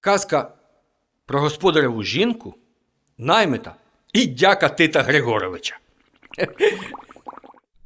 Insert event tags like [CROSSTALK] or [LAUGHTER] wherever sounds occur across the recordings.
Казка про господареву жінку, наймита і дяка Тита Григоровича.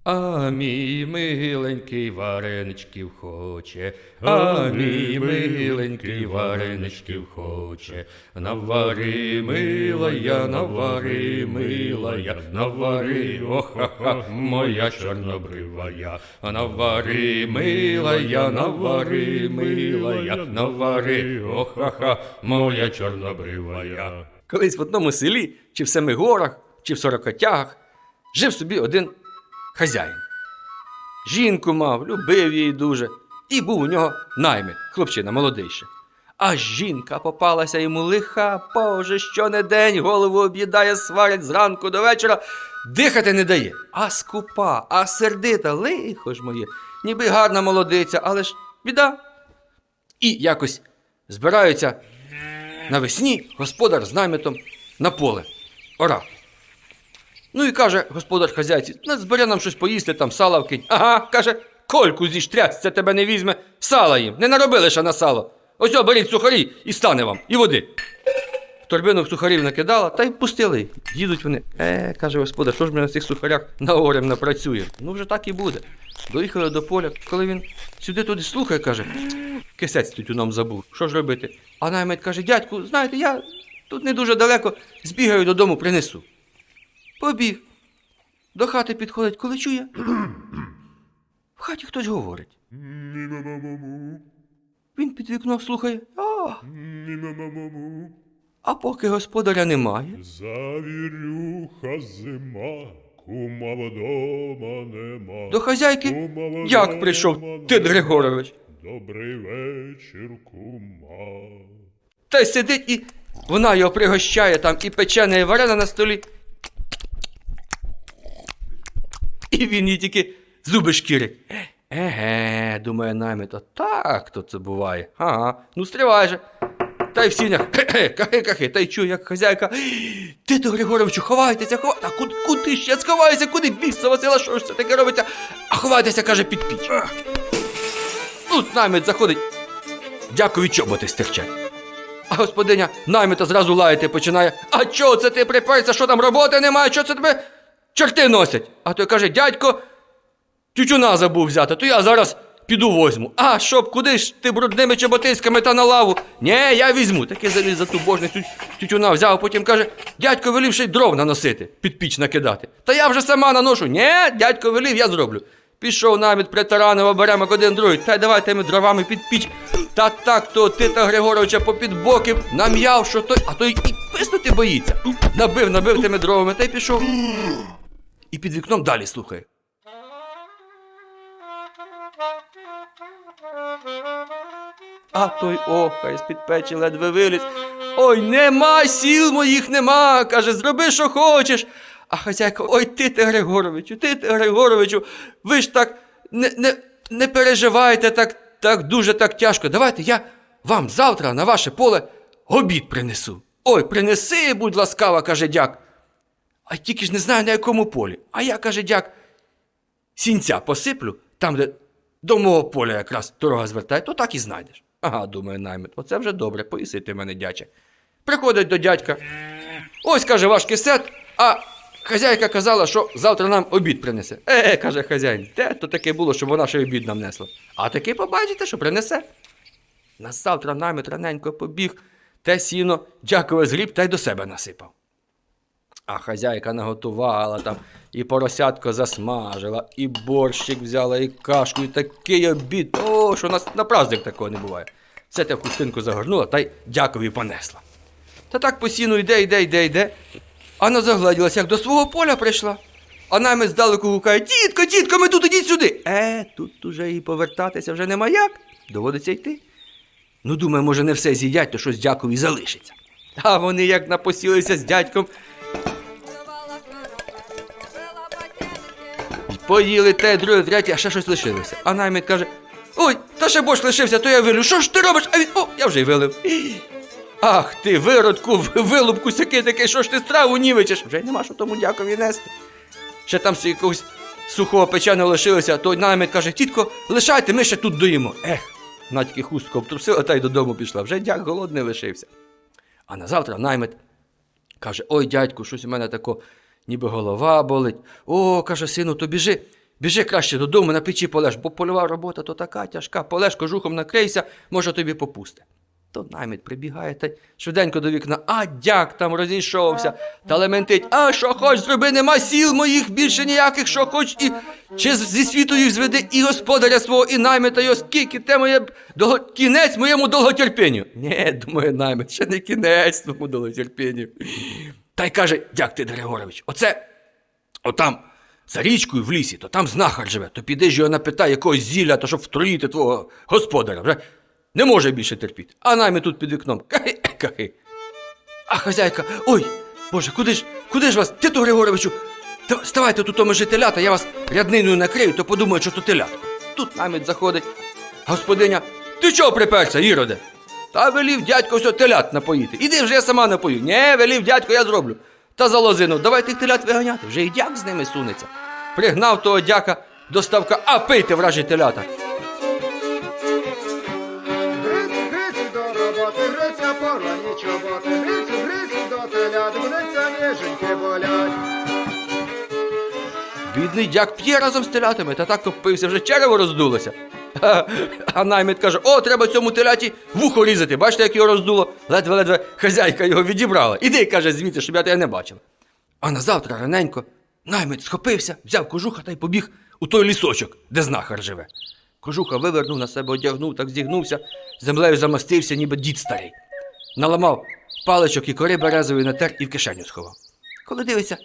А мій миленький вареничків хоче, а мій миленький вареничків хоче. Навари, милая, навари, милая, навари, охаха, моя чорнобривая. Навари, милая, навари, милая, навари, охаха, моя чорнобривая. Колись в одному селі, чи в Семигорах, чи в Сорокотягах, жив собі один хазяїн. Жінку мав, любив її дуже, і був у нього наймит, хлопчина молодий. А жінка попалася йому лиха, Боже, що не день голову об'їдає, сварять зранку до вечора, дихати не дає. А скупа, а сердита, лихо ж моє, ніби гарна молодиця, але ж біда. І якось збираються навесні господар з наймитом на поле. Ора. Ну і каже господар хазяйці, «На, збери нам щось поїсти, там сала вкинь. Ага, каже, кольку зі трясця тебе не візьме, сала їм, не наробили ще на сало. Ось о, беріть сухарі і стане вам, і води. В торбину сухарів накидала та й пустили. Їдуть вони. Е, каже господар, що ж ми на цих сухарях наорем напрацюємо? Ну вже так і буде. Доїхали до поля, коли він сюди туди слухає, каже, кисець тютюном забув. Що ж робити? А наймит каже, дядьку, знаєте, я тут не дуже далеко, збігаю додому, принесу. Побіг. До хати підходить, коли чує. В хаті хтось говорить. Він під вікном слухає. А, а поки господаря немає. Завірюха зима, кума вдома нема. До хазяйки як прийшов нема. Григорович. Добрий вечір, кума. Та й сидить і вона його пригощає там і печене, і варене на столі. Він їй тільки зуби шкірить. Еге, думає наймит, а так то це буває. Ага, ну стривай же. Та й в сінях, кахи-кахи, та й чую, як хазяйка. Тито Григоровичу, ховайтеся, ховайтеся. А куди, куди ж я сховаюся? Куди біса Васила, що ж це таке робиться? А ховайтеся, каже, під піч. Тут наймит заходить. Дякую, чоботи стирчать. А господиня наймита зразу лаяти починає. А чого це ти приперся? Що там роботи немає? Чого це тебе чорти носять? А той каже, дядько, тютюна забув взяти, то я зараз піду возьму. А щоб куди ж ти брудними чоботиськами та на лаву? Нє, я візьму. Таки заліз за ту божницю тютюна взяв, потім каже, дядько велів ще й дров наносити, під піч накидати. Та я вже сама наношу. Нє, дядько велів, я зроблю. Пішов наміт притаранив оберемок один другий, та й давайте ми дровами під піч. Та так то Тита Григоровича попід боки нам'яв, що той, а той і писнути боїться. Набив, набив тими дровами та й пішов. І під вікном далі слухає. А той охай з-під печі ледве виліз. Ой, нема сіл моїх нема. каже, зроби, що хочеш. А хазяйка, ой, Тите Григоровичу, Тите Григоровичу, ви ж так не, не, не переживайте так, так дуже так тяжко. Давайте я вам завтра на ваше поле обід принесу. Ой, принеси, будь ласкава, каже дяк. А тільки ж не знаю на якому полі. А я, каже дяк, сінця посиплю, там, де до мого поля якраз дорога звертає, то так і знайдеш. Ага, думає наймит, оце вже добре, поїси ти мене, дяче. Приходить до дядька. Ось, каже, ваш кисет, а хазяйка казала, що завтра нам обід принесе. Е, каже хазяїн, де то таке було, щоб вона ще обід нам несла. А таки побачите, що принесе. На завтра наймит раненько побіг, те сіно, дякове згріб та й до себе насипав. А хазяйка наготувала там, і поросятко засмажила, і борщик взяла, і кашку, і такий обід. О, що у нас на праздник такого не буває. Це те в хустинку загорнула та й дякові понесла. Та так по сіну йде, йде, йде, йде. А вона загледілася, як до свого поля прийшла. А нами здалеку гукає: Тітко, тітко, ми тут ідіть сюди. Е, тут уже і повертатися вже нема як. Доводиться йти. Ну, думаю, може, не все з'їдять, то щось дякові залишиться. А вони як напосілися з дядьком, Поїли те, друге, третє, а ще щось лишилося. А наймит каже: Ой, та ще борщ лишився, то я вилю. Що ж ти робиш? А він, о, я вже й вилив. Ах ти, виродку, вилупку сяки такий, що ж ти страву нівичиш? Вже й нема що тому дякові нести. Ще там якогось сухого печеного лишилося, то наймит каже, тітко, лишайте, ми ще тут доїмо. Ех, вона тільки хустку обтрусила та й додому пішла. Вже дяк голодний лишився. А на завтра наймит каже: Ой, дядьку, щось у мене тако, ніби голова болить. О, каже, сину, то біжи, біжи краще додому, на печі полеж, бо польова робота то така тяжка, полеж кожухом накрийся, може тобі попусти. То наймит прибігає та й швиденько до вікна, а дяк там розійшовся, та лементить, а що хоч зроби, нема сіл моїх більше ніяких, що хоч і чи зі світу їх зведи, і господаря свого, і наймита його, скільки те моє б кінець моєму довготерпінню. Ні, думає наймит, ще не кінець тому довготерпінню. Та й каже, дяк ти, Григорович, оце отам. За річкою в лісі, то там знахар живе, то піди ж його напитай якогось зілля, то щоб втруїти твого господаря. Вже не може більше терпіти. А найми тут під вікном. [COUGHS] Кахи, кахи. А хазяйка, ой, Боже, куди ж, куди ж вас, Титу Григоровичу? Та ставайте тут ми телята, я вас рядниною накрию, то подумаю, що то телятко. Тут наміт заходить. Господиня, ти чого приперся, Іроде? Та велів дядько все телят напоїти. Іди вже я сама напою. Нє, велів дядько, я зроблю. Та за лозину, давай тих телят виганяти, вже і дяк з ними сунеться. Пригнав того дяка до ставка, а пийте вражі телята. Гриць, гриць до роботи, гриця порані чоботи, гриць, гриць до телят, гриця ніженьки болять. Бідний дяк п'є разом з телятами, та так опився, вже черево роздулося. [LAUGHS] А наймит каже: о, треба цьому теляті вухо різати. Бачите, як його роздуло? Ледве-ледве хазяйка його відібрала. Іди, каже, звідти, щоб я тебе не бачив. А на завтра раненько наймит схопився, взяв кожуха та й побіг у той лісочок, де знахар живе. Кожуха вивернув на себе, одягнув, так зігнувся, землею замастився, ніби дід старий. Наламав паличок і кори березової натер і в кишеню сховав. Коли дивиться,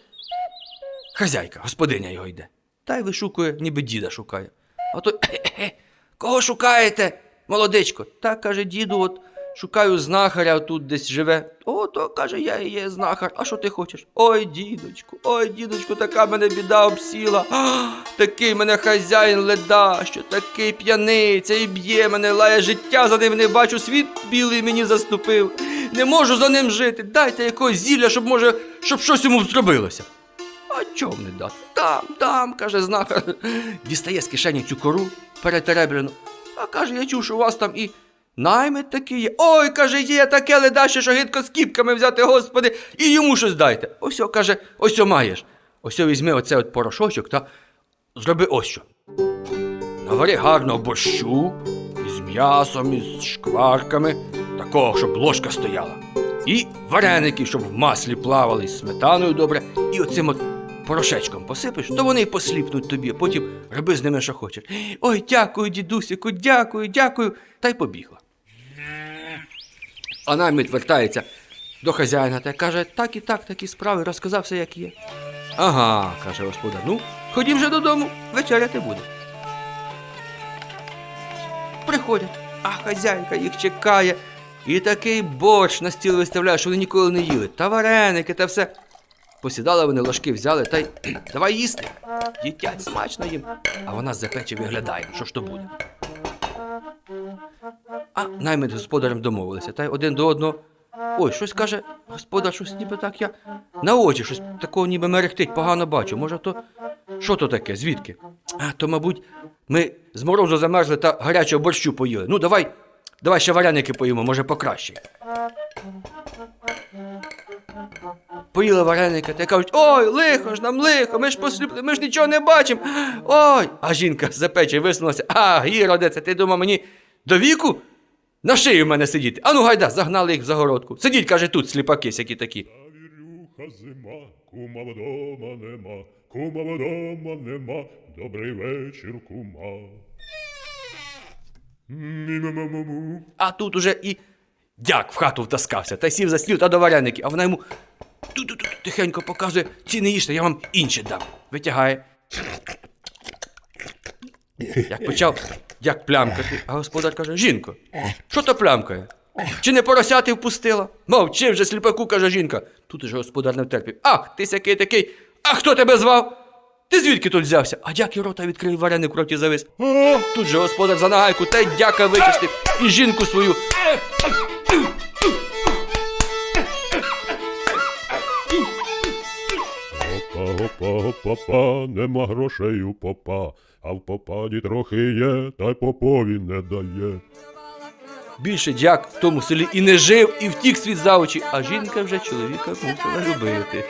Хазяйка, господиня його йде. Та й вишукує, ніби діда шукає. А той, [COUGHS] «Е-е-е, кого шукаєте, молодичко? Та каже, діду, от шукаю знахаря, тут десь живе. О, то каже, я і є знахар. А що ти хочеш? Ой, дідочку, ой, дідочку, така мене біда обсіла. А, такий мене хазяїн леда, що такий п'яниця і б'є мене, лає життя за ним не бачу, світ білий мені заступив. Не можу за ним жити. Дайте якогось зілля, щоб може, щоб щось йому зробилося. А чого не дати? Там, там, каже знахар. [LAUGHS] Дістає з кишені цю кору перетеребрену. А каже, я чув, що у вас там і наймит такий є. Ой, каже, є таке ледаще, що гидко з кіпками взяти, господи, і йому щось дайте. Ось, каже, ось маєш. Ось візьми оце от порошочок та зроби ось що. Навари гарно борщу із м'ясом, із шкварками, такого, щоб ложка стояла. І вареники, щоб в маслі плавали, з сметаною добре, і оцим от порошечком посипеш, то вони посліпнуть тобі, потім роби з ними, що хочеш. Ой, дякую, дідусику, дякую, дякую. Та й побігла. А наймит вертається до хазяїна та каже, так і так, такі справи, розказав все, як є. Ага, каже господар, ну, ходім вже додому, вечеряти буде. Приходять, а хазяйка їх чекає. І такий борщ на стіл виставляє, що вони ніколи не їли. Та вареники, та все. Посідали вони ложки, взяли та й [CLEARS THROAT] давай їсти. Їдять смачно їм. А вона з печі виглядає, що ж то буде. А наймит з господарем домовилися, та й один до одного. Ой, щось каже, господар, щось ніби так я на очі, щось такого ніби мерехтить, погано бачу. Може, то що то таке? Звідки? А, то, мабуть, ми з морозу замерзли та гарячого борщу поїли. Ну, давай, давай ще вареники поїмо, може покраще. Поїли вареники та кажуть, ой, лихо ж нам лихо, ми ж посліпли, ми ж нічого не бачимо. Ой. А жінка з печі висунулася. А, Гіроде, це ти думав мені до віку? На шиї в мене сидіти. Ану, гайда, загнали їх в загородку. Сидіть, каже, тут сліпаки всякі такі. Та зима, кума вдома нема, кума вдома нема, добрий вечір, кума. Мі-ма-ма-му. А тут уже і дяк в хату втаскався та сів за стіл та до вареники, а вона йому ту-ту-ту тихенько показує, ці не їжте, я вам інші дам. Витягає. Як почав дяк плямкати, а господар каже: Жінко, що то плямкає? Чи не поросяти впустила? Мовчи вже сліпаку, каже жінка. Тут уже господар не втерпів. Ах, ти сякий такий, а хто тебе звав? Ти звідки тут взявся? А дяк і рота відкрив вареник в роті завис. Тут же господар за нагайку та й дяка вичистив і жінку свою. Опа, опа, нема грошей у попа, а в попаді трохи є, та й попові не дає. Більше дяк в тому селі і не жив, і втік світ за очі, а жінка вже чоловіка мусила любити.